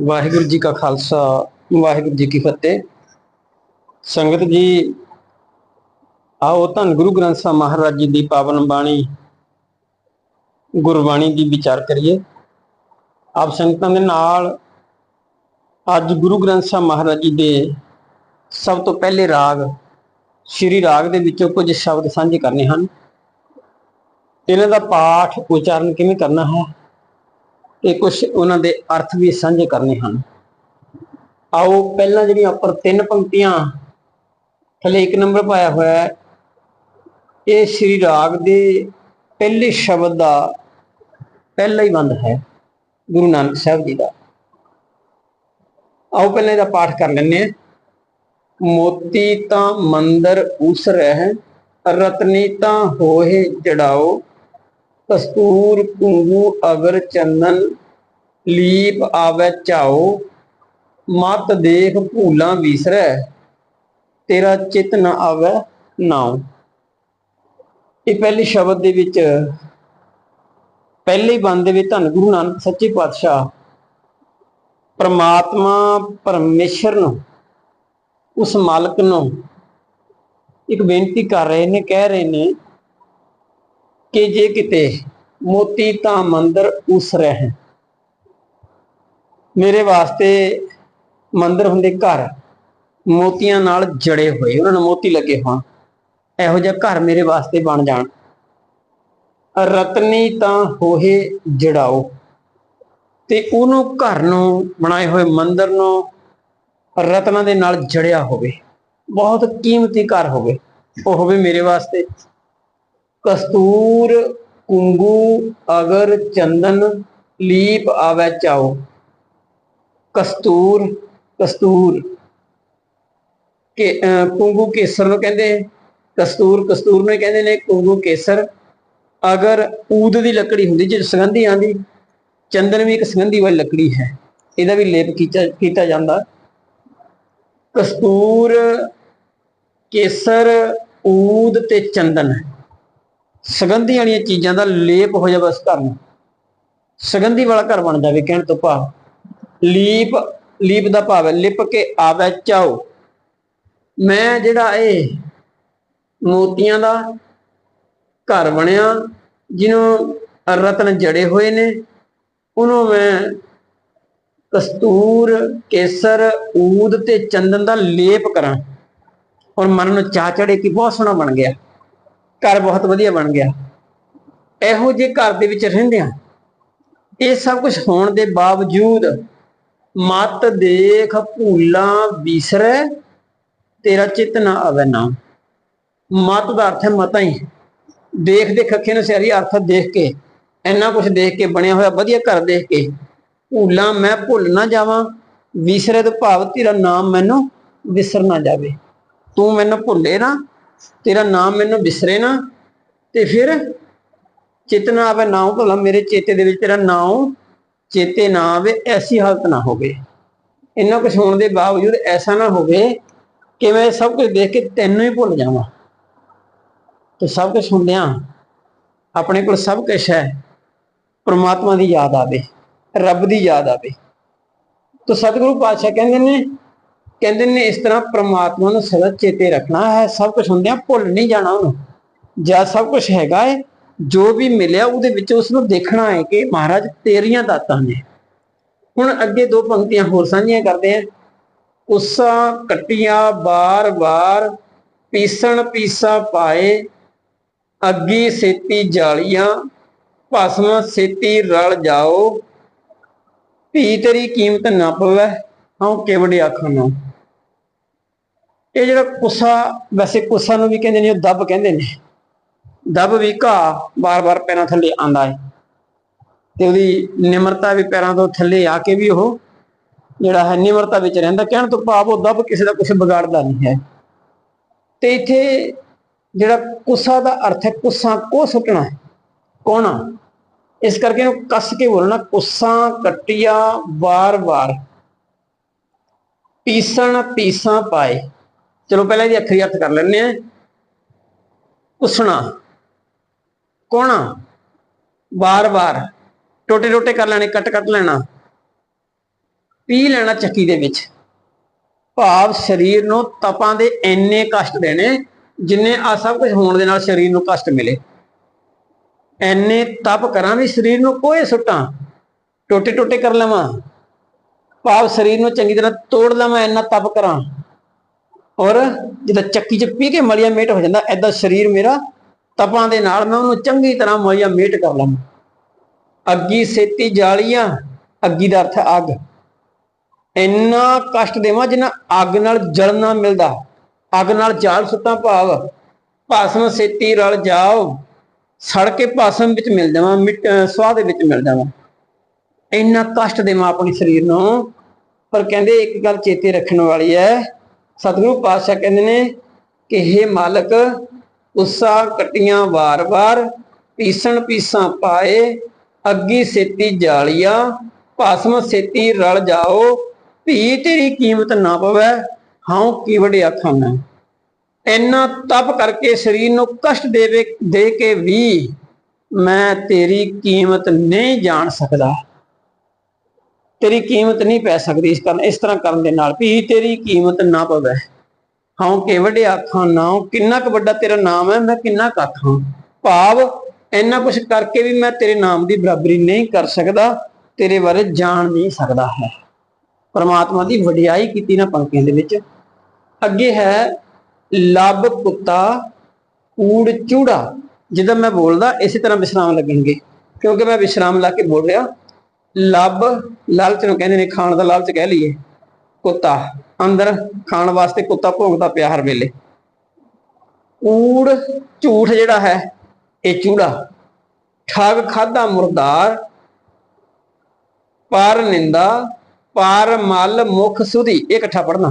ਵਾਹਿਗੁਰੂ ਜੀ ਕਾ ਖਾਲਸਾ, ਵਾਹਿਗੁਰੂ ਜੀ ਕੀ ਫਤਿਹ। ਸੰਗਤ ਜੀ, ਆਓ ਧੰਨ ਗੁਰੂ ਗ੍ਰੰਥ ਸਾਹਿਬ ਮਹਾਰਾਜ ਜੀ ਦੀ ਪਾਵਨ ਬਾਣੀ, ਗੁਰਬਾਣੀ ਦੀ ਵਿਚਾਰ ਕਰੀਏ। ਆਪ ਸੰਗਤਾਂ ਦੇ ਨਾਲ ਅੱਜ ਗੁਰੂ ਗ੍ਰੰਥ ਸਾਹਿਬ ਮਹਾਰਾਜ ਜੀ ਦੇ ਸਭ ਤੋਂ ਪਹਿਲੇ ਰਾਗ, ਸ਼੍ਰੀ ਰਾਗ ਦੇ ਵਿੱਚੋਂ ਕੁਝ ਸ਼ਬਦ ਸਾਂਝੇ ਕਰਨੇ ਹਨ। ਇਹਨਾਂ ਦਾ ਪਾਠ ਉਚਾਰਨ ਕਿਵੇਂ ਕਰਨਾ ਹੈ? ਤੇ ਕੁਝ ਉਹਨਾਂ ਦੇ ਅਰਥ ਵੀ ਸਾਂਝੇ ਕਰਨੇ ਹਨ। ਆਓ ਪਹਿਲਾਂ ਜਿਹੜੀਆਂ ਉੱਪਰ ਤਿੰਨ ਪੰਕਤੀਆਂ, ਥੱਲੇ ਇੱਕ ਨੰਬਰ ਪਾਇਆ ਹੋਇਆ ਹੈ। ਇਹ ਸ਼੍ਰੀ ਰਾਗ ਦੇ ਪਹਿਲੇ ਸ਼ਬਦ ਦਾ ਪਹਿਲਾ ਹੀ ਬੰਦ ਹੈ, ਗੁਰੂ ਨਾਨਕ ਸਾਹਿਬ ਜੀ ਦਾ। ਆਓ ਪਹਿਲਾਂ ਇਹਦਾ ਪਾਠ ਕਰ ਲੈਂਦੇ ਹਾਂ। ਮੋਤੀ ਤਾਂ ਮੰਦਰ ਉਸ ਰਹਿ, ਰਤਨੀ ਤਾਂ ਹੋਏ ਜੜਾਓ, ਕਸਤੂਰ ਕੁੰਗੂ ਅਗਰ ਚੰਦਨ ਲੀਪ ਆਵੇ ਚਾਓ ਮਤ ਦੇਖ ਭੂਲਾਂ ਵਿਸਰੈ, ਤੇਰਾ ਚਿਤ ਨ ਆਵੇ ਨਾਉ। ਇਹ ਪਹਿਲੀ ਸ਼ਬਦ ਦੇ ਵਿੱਚ, ਪਹਿਲੇ ਬੰਦ ਦੇ ਵਿੱਚ ਧੰਨ ਗੁਰੂ ਨਾਨਕ ਸੱਚੇ ਪਾਤਸ਼ਾਹ ਪ੍ਰਮਾਤਮਾ ਪਰਮੇਸ਼ਰ ਨੂੰ, ਉਸ ਮਾਲਕ ਨੂੰ ਇੱਕ ਬੇਨਤੀ ਕਰ ਰਹੇ ਨੇ, ਕਹਿ ਰਹੇ ਨੇ ਕਿ ਜੇ ਕਿਤੇ ਮੋਤੀ ਤਾਂ ਮੰਦਰ ਉਸ ਰਹਿ ਮੇਰੇ ਵਾਸਤੇ ਮੰਦਰ ਹੁੰਦੇ ਘਰ, ਮੋਤੀਆਂ ਨਾਲ ਜੜੇ ਹੋਏ, ਉਹਨਾਂ ਨੂੰ ਮੋਤੀ ਲੱਗੇ ਹੋਣ, ਇਹੋ ਜਿਹਾ ਘਰ ਮੇਰੇ ਵਾਸਤੇ ਬਣ ਜਾਣ। ਰਤਨੀ ਤਾਂ ਹੋਏ ਜੜਾਓ, ਤੇ ਉਹਨੂੰ ਘਰ ਨੂੰ ਬਣਾਏ ਹੋਏ ਮੰਦਰ ਨੂੰ ਰਤਨਾਂ ਦੇ ਨਾਲ ਜੜਿਆ ਹੋਵੇ, ਬਹੁਤ ਕੀਮਤੀ ਘਰ ਹੋਵੇ, ਉਹ ਹੋਵੇ ਮੇਰੇ ਵਾਸਤੇ। ਕਸਤੂਰ, ਕੁੰਗੂ, ਅਗਰ, ਚੰਦਨ, ਲੀਪ ਆਵੇ ਚਾਓ। ਕਸਤੂਰ ਕਸਤੂਰ ਕੇ ਕੁੰਗੂ ਕੇਸਰ ਨੂੰ ਕਹਿੰਦੇ ਕਸਤੂਰ ਕਸਤੂਰ ਨੂੰ ਹੀ ਕਹਿੰਦੇ ਨੇ ਕੁੰਗੂ ਕੇਸਰ। ਅਗਰ ਊਦ ਦੀ ਲੱਕੜੀ ਹੁੰਦੀ ਜੇ ਸੁਗੰਧੀ ਆਂਦੀ ਚੰਦਨ ਵੀ ਇੱਕ ਸੁਗੰਧੀ ਵਾਲੀ ਲੱਕੜੀ ਹੈ। ਇਹਦਾ ਵੀ ਲੇਪ ਕੀਤਾ ਕੀਤਾ ਜਾਂਦਾ। ਕਸਤੂਰ, ਕੇਸਰ, ਊਦ ਤੇ ਚੰਦਨ। ਸੁਗੰਧੀ ਵਾਲੀਆਂ ਚੀਜ਼ਾਂ ਦਾ ਲੇਪ ਹੋ ਜਾਵੇ ਉਸ ਘਰ ਨੂੰ। ਸੁਗੰਧੀ ਵਾਲਾ ਘਰ ਬਣ ਜਾਵੇ, ਕਹਿਣ ਤੋਂ ਭਾਵ। ਲੀਪ ਲੀਪ ਦਾ ਭਾਵ ਹੈ, ਲਿਪ ਕੇ ਆਵੇ ਚਾਓ ਮੈਂ ਜਿਹੜਾ ਇਹ ਮੋਤੀਆਂ ਦਾ ਘਰ ਬਣਿਆ, ਜਿਹਨੂੰ ਰਤਨ ਜੜੇ ਹੋਏ ਨੇ, ਉਹਨੂੰ ਮੈਂ ਕਸਤੂਰ, ਕੇਸਰ, ਊਦ ਤੇ ਚੰਦਨ ਦਾ ਲੇਪ ਕਰਾਂ। ਔਰ ਮਨ ਨੂੰ ਚਾਹ ਚੜੇ ਕਿ ਬਹੁਤ ਸੋਹਣਾ ਬਣ ਗਿਆ। ਘਰ ਬਹੁਤ ਵਧੀਆ ਬਣ ਗਿਆ। ਇਹੋ ਜਿਹੇ ਘਰ ਦੇ ਵਿੱਚ ਰਹਿੰਦੇ ਆ ਇਹ ਸਭ ਕੁਝ ਹੋਣ ਦੇ ਬਾਵਜੂਦ ਮਤ ਦੇਖ ਭੂਲਾਂ ਵਿਸਰੈ, ਤੇਰਾ ਚਿੱਤ ਨਾ ਆਵੇ ਨਾ। ਮਤ ਦਾ ਅਰਥ ਹੈ ਮਤਾਂ ਹੀ। ਦੇਖ ਦੇ ਖੱਖੇ ਨੂੰ ਸਿਆਰੀ ਅਰਥ ਦੇਖ ਕੇ, ਇੰਨਾ ਕੁਝ ਦੇਖ ਕੇ, ਬਣਿਆ ਹੋਇਆ ਵਧੀਆ ਘਰ ਦੇਖ ਕੇ, ਭੂਲਾਂ ਮੈਂ ਭੁੱਲ ਨਾ ਜਾਵਾਂ, ਵਿਸਰੇ ਤੋਂ ਭਾਵ ਤੇਰਾ ਨਾਮ ਮੈਨੂੰ ਵਿਸਰ ਨਾ ਜਾਵੇ। ਤੂੰ ਮੈਨੂੰ ਭੁੱਲੇ ਨਾ, ਤੇਰਾ ਨਾਮ ਮੈਨੂੰ ਵਿਸਰੇ ਨਾ, ਤੇ ਫਿਰ ਚੇਤਨਾ ਆਵੇ ਨਾਮ ਭਲਾ ਮੇਰੇ ਚੇਤੇ ਦੇ ਵਿੱਚ ਤੇਰਾ ਨਾਮ ਚੇਤੇ ਨਾ ਆਵੇ, ਐਸੀ ਹਾਲਤ ਨਾ ਹੋਵੇ। ਇੰਨਾ ਕੁਝ ਹੋਣ ਦੇ ਬਾਵਜੂਦ ਐਸਾ ਨਾ ਹੋਵੇ ਕਿ ਮੈਂ ਸਭ ਕੁਝ ਦੇਖ ਕੇ ਤੈਨੂੰ ਹੀ ਭੁੱਲ ਜਾਵਾਂ। ਤੇ ਸਭ ਕੁਝ ਹੁੰਦਿਆਂ ਆਪਣੇ ਕੋਲ ਸਭ ਕੁਝ ਹੈ, ਪ੍ਰਮਾਤਮਾ ਦੀ ਯਾਦ ਆਵੇ, ਰੱਬ ਦੀ ਯਾਦ ਆਵੇ। ਤਾਂ ਸਤਿਗੁਰੂ ਪਾਤਸ਼ਾਹ ਕਹਿੰਦੇ ਨੇ ਕਹਿੰਦੇ ਨੇ ਇਸ ਤਰ੍ਹਾਂ ਪ੍ਰਮਾਤਮਾ ਨੂੰ ਸਦਾ ਚੇਤੇ ਰੱਖਣਾ ਹੈ, ਸਭ ਕੁਝ ਹੁੰਦਿਆਂ ਭੁੱਲ ਨਹੀਂ ਜਾਣਾ ਉਹਨੂੰ। ਜਾਂ ਸਭ ਕੁਝ ਹੈਗਾ ਏ ਜੋ ਵੀ ਮਿਲਿਆ ਉਹਦੇ ਵਿੱਚ ਉਸ ਨੂੰ ਦੇਖਣਾ ਹੈ ਕਿ ਮਹਾਰਾਜ ਤੇਰੀਆਂ ਦਾਤਾਂ ਨੇ। ਹੁਣ ਅੱਗੇ ਦੋ ਪੰਕਤੀਆਂ ਹੋਰ ਸਾਂਝੀਆਂ ਕਰਦੇ ਆ ਉਸਾ ਕਟੀਆਂ ਬਾਰ-ਬਾਰ ਪੀਸਣ ਪੀਸਾ ਪਾਏ, ਅੱਗੀ ਸੇਤੀ ਜਾਲੀਆਂ ਭਸਮ ਸੇਤੀ ਰਲ ਜਾਓ, ਧੀ ਤੇਰੀ ਕੀਮਤ ਨਾ ਪਵੇ, ਹਉ ਕਿਵੜੇ ਆਖਾਂ ਇਹ ਜਿਹੜਾ ਕੁੱਸਾ, ਵੈਸੇ ਕੁੱਸਾ ਨੂੰ ਵੀ ਕਹਿੰਦੇ ਨੇ, ਉਹ ਦੱਬ ਕਹਿੰਦੇ ਨੇ। ਦੱਬ ਵੀ ਘਾਹ ਬਾਰ-ਬਾਰ ਪੈਰਾਂ ਥੱਲੇ ਆਂਦਾ ਹੈ ਤੇ ਉਹਦੀ ਨਿਮਰਤਾ ਵੀ ਪੈਰਾਂ ਤੋਂ ਥੱਲੇ ਆ ਕੇ ਵੀ ਉਹ ਜਿਹੜਾ ਹੈ ਨਿਮਰਤਾ ਵਿੱਚ ਰਹਿੰਦਾ। ਕਹਿਣ ਤੋਂ ਭਾਵ ਉਹ ਦੱਬ ਕਿਸੇ ਦਾ ਕੁਝ ਵਿਗਾੜਦਾ ਨਹੀਂ ਹੈ। ਤੇ ਇੱਥੇ ਜਿਹੜਾ ਕੁੱਸਾ ਦਾ ਅਰਥ ਹੈ ਕੁੱਸਾ ਕੋ ਸੁੱਟਣਾ ਹੈ। ਕੋਣਾ ਇਸ ਕਰਕੇ ਇਹਨੂੰ ਕੱਸ ਕੇ ਬੋਲਣਾ ਕੁੱਸਾ ਕੱਟਿਆ ਵਾਰ-ਵਾਰ। ਪੀਸਣ ਪੀਸਾਂ ਪਾਏ। ਚਲੋ ਪਹਿਲਾਂ ਇਹਦੀ ਅੱਖਰੀ ਅਰਥ ਕਰ ਲੈਂਦੇ ਆ ਕੁਸਣਾ। ਕੋਣਾ ਵਾਰ-ਵਾਰ ਟੋਟੇ ਟੋਟੇ ਕਰ ਲੈਣੇ, ਕੱਟ ਕੱਟ ਲੈਣਾ। ਪੀ ਲੈਣਾ ਚੱਕੀ ਦੇ ਵਿੱਚ। ਭਾਵ ਸਰੀਰ ਨੂੰ ਤਪਾਂ ਦੇ ਇੰਨੇ ਕਸ਼ਟ ਦੇਣੇ, ਜਿੰਨੇ ਆ ਸਭ ਕੁਝ ਹੋਣ ਦੇ ਨਾਲ ਸਰੀਰ ਨੂੰ ਕਸ਼ਟ ਮਿਲੇ। ਐਨੇ ਤਪ ਕਰਾਂ ਵੀ ਸਰੀਰ ਨੂੰ ਕੋਈ ਸੁੱਟਾਂ। ਟੋਟੇ ਟੋਟੇ ਕਰ ਲਵਾਂ। ਭਾਵ ਸਰੀਰ ਨੂੰ ਚੰਗੀ ਤਰ੍ਹਾਂ ਤੋੜ ਲਵਾਂ, ਇੰਨਾ ਤਪ ਕਰਾਂ। ਔਰ ਜਦੋਂ ਚੱਕੀ 'ਚ ਪੀ ਕੇ ਮਲੀਆ ਮੇਟ ਹੋ ਜਾਂਦਾ ਐਦਾਂ ਸਰੀਰ ਮੇਰਾ ਤਪਾਂ ਦੇ ਨਾਲ ਮੈਂ ਉਹਨੂੰ ਚੰਗੀ ਤਰ੍ਹਾਂ ਮਲੀਆ ਮੇਟ ਕਰ ਲਵਾਂ। ਅੱਗੀ ਸੇਤੀ ਜਾਲੀਆਂ, ਅੱਗੀ ਦਾ ਅਰਥ ਅੱਗ। ਇੰਨਾ ਕਸ਼ਟ ਦੇਵਾਂ ਜਿੰਨਾ ਅੱਗ ਨਾਲ ਜਲਣਾ ਮਿਲਦਾ। ਅੱਗ ਨਾਲ ਜਾਲ ਸੁੱਟਾਂ ਭਾਵ। ਭਾਸਮ ਸੇਤੀ ਰਲ ਜਾਓ। ਸੜ ਕੇ ਭਾਸਮ ਵਿੱਚ ਮਿਲ ਜਾਵਾਂ, ਮਿੱਟ- ਅਹ ਸਵਾਹ ਦੇ ਵਿੱਚ ਮਿਲ ਜਾਵਾਂ। ਇੰਨਾ ਕਸ਼ਟ ਦੇਵਾਂ ਆਪਣੇ ਸਰੀਰ ਨੂੰ। ਪਰ ਕਹਿੰਦੇ ਇੱਕ ਗੱਲ ਚੇਤੇ ਰੱਖਣ ਵਾਲੀ ਹੈ। ਸਤਿਗੁਰੂ ਪਾਤਸ਼ਾਹ ਕਹਿੰਦੇ ਨੇ ਕਿ हे ਮਾਲਕ ਉਸਾ ਕਟੀਆਂ ਵਾਰ-ਵਾਰ ਪੀਸਣ ਪੀਸਾਂ ਪਾਏ, ਅੱਗੀ ਸੇਤੀ ਜਾਲੀਆਂ, ਭਸਮ ਸੇਤੀ ਰਲ ਜਾਓ ਭੀ ਤੇਰੀ ਕੀਮਤ ਨਾ ਪਵੇ ਹਾਂ ਕੀ ਵੱਡੇ ਆਖਾਂ ਮੈਂ। ਇੰਨਾ ਤਪ ਕਰਕੇ ਸਰੀਰ ਨੂੰ ਕਸ਼ਟ ਦੇਵੇ, ਦੇ ਕੇ ਵੀ ਮੈਂ ਤੇਰੀ ਕੀਮਤ ਨਹੀਂ ਜਾਣ ਸਕਦਾ। ਤੇਰੀ ਕੀਮਤ ਨਹੀਂ ਪੈ ਸਕਦੀ ਇਸ ਕਰਨ, ਇਸ ਤਰ੍ਹਾਂ ਕਰਨ ਦੇ ਨਾਲ ਵੀ ਤੇਰੀ ਕੀਮਤ ਨਾ ਪਵੇ। ਹਾਂ ਕਿ ਵੱਡੇ ਆਖਾਂ ਨਾ, ਕਿੰਨਾ ਕੁ ਵੱਡਾ ਤੇਰਾ ਨਾਮ ਹੈ, ਮੈਂ ਕਿੰਨਾ ਕੁ ਆਖਾਂ ਭਾਵ ਇੰਨਾ ਕੁਝ ਕਰਕੇ ਵੀ ਮੈਂ ਤੇਰੇ ਨਾਮ ਦੀ ਬਰਾਬਰੀ ਨਹੀਂ ਕਰ ਸਕਦਾ, ਤੇਰੇ ਬਾਰੇ ਜਾਣ ਨਹੀਂ ਸਕਦਾ ਹੈ। ਪਰਮਾਤਮਾ ਦੀ ਵਡਿਆਈ ਕੀਤੀ ਨਾ ਪੰਕਤੀਆਂ ਦੇ ਵਿੱਚ। ਅੱਗੇ ਹੈ, ਲੱਭ ਕੁੱਤਾ ਕੂੜ ਚੂੜਾ, ਜਦੋਂ ਮੈਂ ਬੋਲਦਾ, ਇਸੇ ਤਰ੍ਹਾਂ ਵਿਸ਼ਰਾਮ ਲੱਗਣਗੇ। ਕਿਉਂਕਿ ਮੈਂ ਵਿਸ਼ਰਾਮ ਲਾ ਕੇ ਬੋਲ ਰਿਹਾ, ਲੱਭ, ਲਾਲਚ ਨੂੰ ਕਹਿੰਦੇ ਨੇ, ਖਾਣ ਦਾ ਲਾਲਚ ਕਹਿ ਲਈਏ, ਕੁੱਤਾ। ਅੰਦਰ ਖਾਣ ਵਾਸਤੇ ਕੁੱਤਾ ਭੌਂਕਦਾ ਪਿਆ ਹਰ ਵੇਲੇ। ਕੂੜ ਝੂਠ ਜਿਹੜਾ ਹੈ, ਇਹ ਚੂੜਾ ਠੱਗ ਖਾਦਾ ਮੁਰਦਾਰ, ਪਰ ਨਿੰਦਾ, ਪਰ ਮਲ ਮੁਖ ਸੁਧੀ, ਇਹ ਇਕੱਠਾ ਪੜਨਾ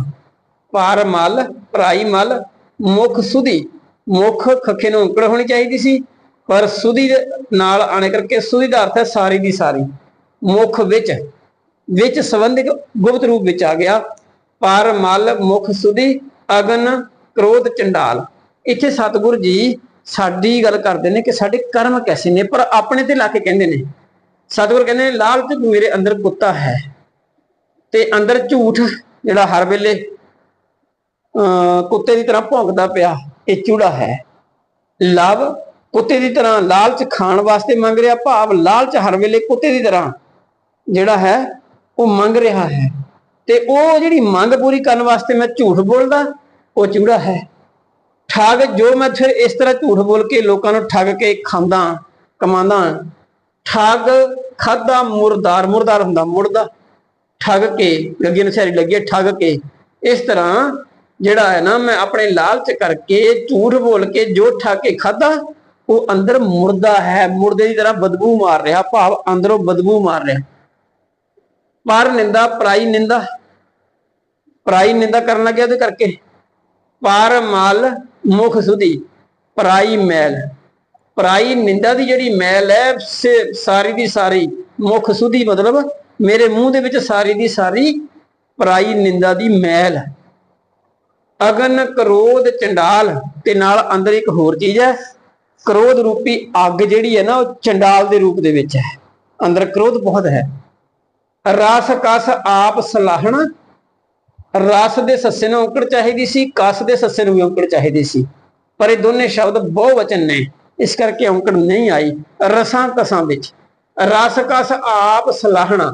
ਪਰ ਮਲ, ਭਰਾਈ ਮਲ, ਮੁਖ ਸੁਧੀ। ਮੁਖ ਖੱਖੇ ਨੂੰ ਅੰਕੜ ਹੋਣੀ ਚਾਹੀਦੀ ਸੀ, ਪਰ ਸੁਧੀ ਦੇ ਨਾਲ ਆਣੇ ਕਰਕੇ ਸੁਧੀ ਦਾ ਅਰਥ ਹੈ ਸਾਰੀ ਦੀ ਸਾਰੀ। ਮੁਖ ਵਿੱਚ ਵਿੱਚ ਸੰਬੰਧਿਕ ਗੁਪਤ ਰੂਪ ਵਿੱਚ ਆ ਗਿਆ। ਪਰ ਮਲ ਮੁਖ ਸੁਧੀ ਅਗਨ ਕ੍ਰੋਧ ਚੰਡਾਲ। ਇੱਥੇ ਸਤਿਗੁਰੂ ਜੀ ਸਾਡੀ ਗੱਲ ਕਰਦੇ ਨੇ ਕਿ ਸਾਡੇ ਕਰਮ ਕੈਸੇ ਨੇ, ਪਰ ਆਪਣੇ ਤੇ ਲਾ ਕੇ ਕਹਿੰਦੇ ਨੇ। ਸਤਿਗੁਰੂ ਕਹਿੰਦੇ ਨੇ, ਲਾਲਚ ਮੇਰੇ ਅੰਦਰ ਕੁੱਤਾ ਹੈ ਤੇ ਅੰਦਰ ਝੂਠ ਜਿਹੜਾ ਹਰ ਵੇਲੇ, ਅਹ ਕੁੱਤੇ ਦੀ ਤਰ੍ਹਾਂ ਭੌਂਕਦਾ ਪਿਆ, ਇਹ ਚੂੜਾ ਹੈ। ਲਵ ਕੁੱਤੇ ਦੀ ਤਰ੍ਹਾਂ ਲਾਲਚ ਖਾਣ ਵਾਸਤੇ ਮੰਗ ਰਿਹਾ, ਭਾਵ ਲਾਲਚ ਹਰ ਵੇਲੇ ਕੁੱਤੇ ਦੀ ਤਰ੍ਹਾਂ ਜਿਹੜਾ ਹੈ, ਉਹ ਮੰਗ ਰਿਹਾ ਹੈ। ਤੇ ਉਹ ਜਿਹੜੀ ਮੰਗ ਪੂਰੀ ਕਰਨ ਵਾਸਤੇ ਮੈਂ ਝੂਠ ਬੋਲਦਾ, ਉਹ ਚੂੜਾ ਹੈ। ਠੱਗ, ਜੋ ਮੈਂ ਫਿਰ ਇਸ ਤਰ੍ਹਾਂ ਝੂਠ ਬੋਲ ਕੇ ਲੋਕਾਂ ਨੂੰ ਠੱਗ ਕੇ ਖਾਂਦਾ ਕਮਾਉਂਦਾ ਠੱਗ ਖਾਦਾ ਮੁਰਦਾਰ ਮੁਰਦਾਰ ਹੁੰਦਾ, ਮੁਰਦਾ। ਠੱਗ ਕੇ, ਲੱਗੀ ਨਸ਼ਾਰੀ ਲੱਗੀ ਠੱਗ ਕੇ। ਇਸ ਤਰ੍ਹਾਂ ਜਿਹੜਾ ਹੈ ਨਾ, ਮੈਂ ਆਪਣੇ ਲਾਲਚ ਕਰਕੇ ਝੂਠ ਬੋਲ ਕੇ ਜੋ ਠੱਗ ਕੇ ਖਾਦਾ, ਉਹ ਅੰਦਰ ਮੁਰਦਾ ਹੈ। ਮੁਰਦੇ ਦੀ ਤਰ੍ਹਾਂ ਬਦਬੂ ਮਾਰ ਰਿਹਾ, ਭਾਵ ਅੰਦਰੋਂ ਬਦਬੂ ਮਾਰ ਰਿਹਾ। ਪਰ ਨਿੰਦਾ, ਪਰਾਈ ਨਿੰਦਾ। ਪਰਾਈ ਨਿੰਦਾ ਕਰਨ ਲੱਗਿਆ ਉਹਦੇ ਕਰਕੇ। ਪਰ ਮਲ ਮੁਖ ਸੁਧੀ, ਪਰਾਈ ਮੈਲ। ਪਰਾਈ ਨਿੰਦਾ ਦੀ ਜਿਹੜੀ ਮੈਲ ਹੈ ਸਾਰੀ ਦੀ ਸਾਰੀ ਮੁਖ ਸੁਧੀ ਮਤਲਬ ਮੇਰੇ ਮੂੰਹ ਦੇ ਵਿੱਚ ਸਾਰੀ ਦੀ ਸਾਰੀ ਪਰਾਈ ਨਿੰਦਾ ਦੀ ਮੈਲ। ਹੈ ਅਗਨ ਕਰੋਧ ਚੰਡਾਲ ਤੇ ਨਾਲ ਅੰਦਰ ਇੱਕ ਹੋਰ ਚੀਜ਼ ਹੈ। ਕ੍ਰੋਧ ਰੂਪੀ ਅੱਗ ਜਿਹੜੀ ਹੈ ਨਾ, ਉਹ ਚੰਡਾਲ ਦੇ ਰੂਪ ਦੇ ਵਿੱਚ ਹੈ। ਅੰਦਰ ਕ੍ਰੋਧ ਬਹੁਤ ਹੈ। ਰਸ ਕਸ ਆਪ ਸਲਾਹਣਾ। ਰਸ ਦੇ ਸੱਸੇ ਨੂੰ ਔਂਕੜ ਚਾਹੀਦੀ ਸੀ, ਕਸ ਦੇ ਸੱਸੇ ਨੂੰ ਵੀ ਔਂਕੜ ਚਾਹੀਦੀ ਸੀ। ਪਰ ਇਹ ਦੋਨੇ ਸ਼ਬਦ ਬਹੁ ਵਚਨ ਨੇ, ਇਸ ਕਰਕੇ ਔਂਕੜ ਨਹੀਂ ਆਈ ਰਸਾਂ ਕਸਾਂ ਵਿੱਚ। ਰਸ ਕਸ ਆਪ ਸਲਾਹਣਾ,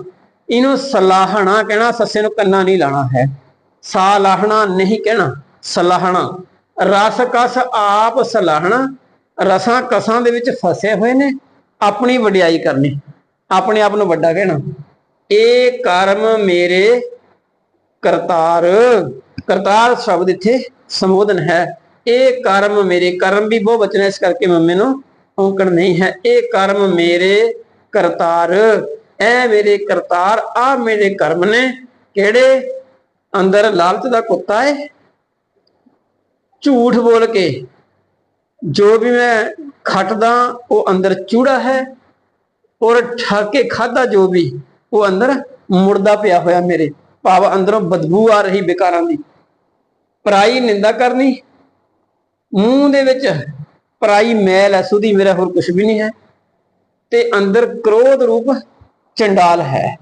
ਇਹਨੂੰ ਸਲਾਹਣਾ ਕਹਿਣਾ, ਸੱਸੇ ਨੂੰ ਕੰਨਾ ਨਹੀਂ ਲਾਣਾ ਹੈ। ਸਾਲਾਹਣਾ ਨਹੀਂ ਕਹਿਣਾ, ਸਲਾਹਣਾ। ਰਸ ਕਸ ਆਪ ਸਲਾਹਣਾ, ਰਸਾਂ ਕਸਾਂ ਦੇ ਵਿੱਚ ਫਸੇ ਹੋਏ ਨੇ, ਆਪਣੀ ਵਡਿਆਈ ਕਰਨੀ, ਆਪਣੇ ਆਪ ਨੂੰ ਵੱਡਾ ਕਹਿਣਾ। ਇਹ ਕਰਮ ਮੇਰੇ ਕਰਤਾਰ ਕਰਤਾਰ ਸ਼ਬਦ ਇੱਥੇ ਸੰਬੋਧਨ ਹੈ। ਇਹ ਕਰਮ ਮੇਰੇ, ਕਰਮ ਵੀ ਬਹੁ ਵਚਨ ਹੈ ਇਸ ਕਰਕੇ ਮੈਂ ਮੈਨੂੰ ਔਂਕੜ ਨਹੀਂ ਹੈ। ਇਹ ਕਰਮ ਮੇਰੇ ਕਰਤਾਰ ਐ ਮੇਰੇ ਕਰਤਾਰ ਆ ਮੇਰੇ ਕਰਮ ਨੇ ਕਿਹੜੇ? ਅੰਦਰ ਲਾਲਚ ਦਾ ਕੁੱਤਾ ਹੈ ਝੂਠ ਬੋਲ ਕੇ ਜੋ ਵੀ ਮੈਂ ਖੱਟਦਾ, ਉਹ ਅੰਦਰ ਚੂੜਾ ਹੈ। ਔਰ ਠਾਕੇ ਖਾਦਾ ਜੋ ਵੀ ਉਹ ਅੰਦਰ ਮੁਰਦਾ ਪਿਆ ਹੋਇਆ ਮੇਰੇ। ਭਾਵ ਅੰਦਰੋਂ ਬਦਬੂ ਆ ਰਹੀ ਬੇਕਾਰਾਂ ਦੀ। ਪਰਾਈ ਨਿੰਦਾ ਕਰਨੀ। ਮੂੰਹ ਦੇ ਵਿੱਚ ਪਰਾਈ ਮੈਲ ਹੈ ਸੁਧੀ ਮੇਰਾ ਹੋਰ ਕੁਝ ਵੀ ਨਹੀਂ ਹੈ। ਤੇ ਅੰਦਰ ਕ੍ਰੋਧ ਰੂਪ ਚੰਡਾਲ ਹੈ।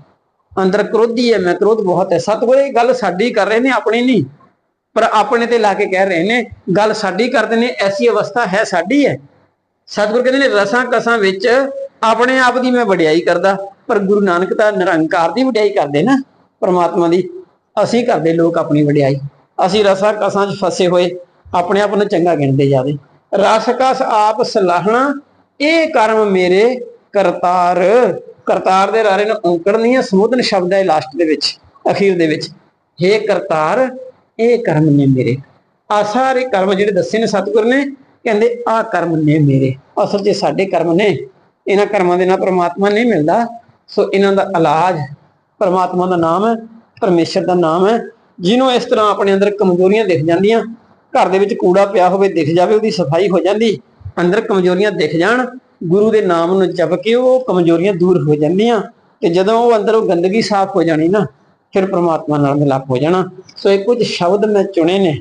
ਅੰਦਰ ਕ੍ਰੋਧੀ ਹੈ, ਮੈਂ ਕ੍ਰੋਧ ਬਹੁਤ ਹੈ। ਸਤਿਗੁਰ, ਇਹ ਗੱਲ ਸਾਡੀ ਕਰ ਰਹੇ ਨੇ, ਆਪਣੀ ਨਹੀਂ। ਪਰ ਆਪਣੇ ਤੇ ਲਾ ਕੇ ਕਹਿ ਰਹੇ ਨੇ, ਗੱਲ ਸਾਡੀ ਕਰਦੇ ਨੇ, ਐਸੀ ਅਵਸਥਾ ਹੈ ਸਾਡੀ ਹੈ। ਸਤਿਗੁਰ ਕਹਿੰਦੇ ਨੇ, ਰਸਾਂ ਕਸਾਂ ਵਿੱਚ ਆਪਣੇ ਆਪ ਦੀ ਮੈਂ ਵਡਿਆਈ ਕਰਦਾ। ਪਰ ਗੁਰੂ ਨਾਨਕ ਤਾਂ ਨਿਰੰਕਾਰ ਦੀ ਵਡਿਆਈ ਕਰਦੇ ਨਾ, ਪਰਮਾਤਮਾ ਦੀ। ਅਸੀਂ ਕਰਦੇ ਲੋਕ ਆਪਣੀ ਵਡਿਆਈ। ਅਸੀਂ ਰਸਾਂ ਕਸਾਂ 'ਚ ਫਸੇ ਹੋਏ, ਆਪਣੇ ਆਪ ਨੂੰ ਚੰਗਾ ਗਿਣਦੇ ਜਾਵੇ ਰਸ ਕਸ ਆਪ ਸਲਾਹਣਾ, ਇਹ ਕਰਮ ਮੇਰੇ ਕਰਤਾਰ। ਕਰਤਾਰ ਦੇ ਰਾਰੇ ਨੂੰ ਔਂਕੜ ਨਹੀਂ ਹੈ ਸਮੂਦਨ ਸ਼ਬਦ ਹੈ ਲਾਸਟ ਦੇ ਵਿੱਚ, ਅਖੀਰ ਦੇ ਵਿੱਚ। हे ਕਰਤਾਰ, ਇਹ ਕਰਮ ਨੇ ਮੇਰੇ। ਆ ਸਾਰੇ ਕਰਮ ਜਿਹੜੇ ਦੱਸੇ ਨੇ ਸਤਿਗੁਰ ਨੇ, ਕਹਿੰਦੇ ਆ ਕਰਮ ਨੇ ਮੇਰੇ। ਅਸਲ 'ਚ ਸਾਡੇ ਕਰਮ ਨੇ। ਇਹਨਾਂ ਕਰਮਾਂ ਦੇ ਨਾਲ ਪ੍ਰਮਾਤਮਾ ਨਹੀਂ ਮਿਲਦਾ। ਸੋ ਇਹਨਾਂ ਦਾ ਇਲਾਜ ਪਰਮਾਤਮਾ ਦਾ ਨਾਮ ਹੈ, ਪਰਮੇਸ਼ਰ ਦਾ ਨਾਮ ਹੈ, ਜਿਹਨੂੰ ਇਸ ਤਰ੍ਹਾਂ ਆਪਣੇ ਅੰਦਰ ਕਮਜ਼ੋਰੀਆਂ ਦਿਖ ਜਾਂਦੀਆਂ, ਘਰ ਦੇ ਵਿੱਚ ਕੂੜਾ ਪਿਆ ਹੋਵੇ ਦਿਖ ਜਾਵੇ, ਉਹਦੀ ਸਫ਼ਾਈ ਹੋ ਜਾਂਦੀ, ਅੰਦਰ ਕਮਜ਼ੋਰੀਆਂ ਦਿਖ ਜਾਣ, ਗੁਰੂ ਦੇ ਨਾਮ ਨੂੰ ਜਪ ਕੇ ਉਹ ਕਮਜ਼ੋਰੀਆਂ ਦੂਰ ਹੋ ਜਾਂਦੀਆਂ ਤੇ ਜਦੋਂ ਉਹ ਅੰਦਰੋਂ ਗੰਦਗੀ ਸਾਫ਼ ਹੋ ਜਾਣੀ ਨਾ, ਫਿਰ ਪ੍ਰਮਾਤਮਾ ਨਾਲ ਮਿਲਾਪ ਹੋ ਜਾਣਾ। ਸੋ ਇਹ ਕੁਝ ਸ਼ਬਦ ਮੈਂ ਚੁਣੇ ਨੇ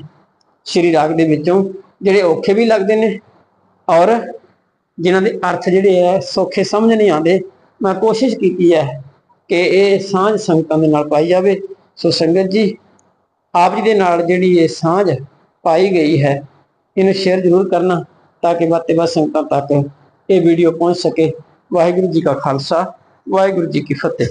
ਸ਼੍ਰੀ ਰਾਗ ਦੇ ਵਿੱਚੋਂ, ਜਿਹੜੇ ਔਖੇ ਵੀ ਲੱਗਦੇ ਨੇ ਔਰ ਜਿਨ੍ਹਾਂ ਦੇ ਅਰਥ ਜਿਹੜੇ ਐ ਸੌਖੇ ਸਮਝ ਨਹੀਂ ਆਉਂਦੇ ਮੈਂ ਕੋਸ਼ਿਸ਼ ਕੀਤੀ ਹੈ ਕਿ ਇਹ ਸਾਂਝ ਸੰਗਤਾਂ ਦੇ ਨਾਲ ਪਾਈ ਜਾਵੇ। ਸੋ ਸੰਗਤ ਜੀ, ਆਪ ਜੀ ਦੇ ਨਾਲ ਜਿਹੜੀ ਇਹ ਸਾਂਝ ਪਾਈ ਗਈ ਹੈ, ਇਹਨੂੰ ਸ਼ੇਅਰ ਜ਼ਰੂਰ ਕਰਨਾ ਤਾਂ ਕਿ ਵੱਧ ਬਾਤ ਸੰਗਤਾਂ ਤੱਕ ਇਹ ਵੀਡੀਓ ਪਹੁੰਚ ਸਕੇ। ਵਾਹਿਗੁਰੂ ਜੀ ਕਾ ਖਾਲਸਾ, ਵਾਹਿਗੁਰੂ ਜੀ ਕੀ ਫਤਿਹ।